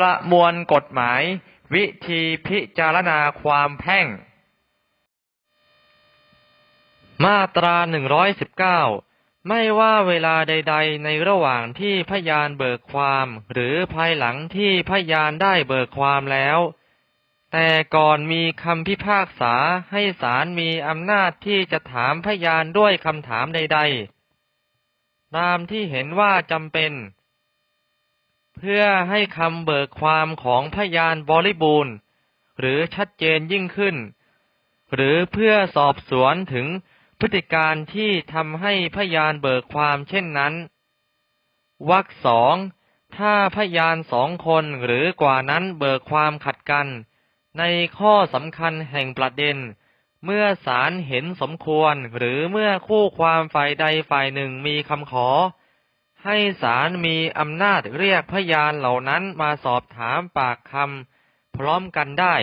ประมวลกฎหมาย วิธีพิจารณาความแพ่ง มาตรา 119 ไม่ว่าเวลาใด ๆ ในระหว่างที่พยานเบิกความ หรือภายหลังที่พยานได้เบิกความแล้ว แต่ก่อนมีคำพิพากษาให้ศาลมีอำนาจที่จะถามพยานด้วยคำถามใด ๆ ตามที่เห็นว่าจำเป็น เพื่อให้คำเบิกความของพยานบริบูรณ์ หรือชัดเจนยิ่งขึ้น หรือเพื่อสอบสวนถึงพฤติการที่ทำให้พยานเบิกความเช่นนั้นวรรคสองถ้าพยานสองคนหรือกว่านั้นเบิกความขัดกัน ในข้อสำคัญแห่งประเด็น เมื่อศาลเห็นสมควรหรือเมื่อคู่ความฝ่ายใดฝ่ายหนึ่งมีคำขอ ให้ศาลมีอำนาจเรียกพยานเหล่านั้นมาสอบถามปากคำพร้อมกันได้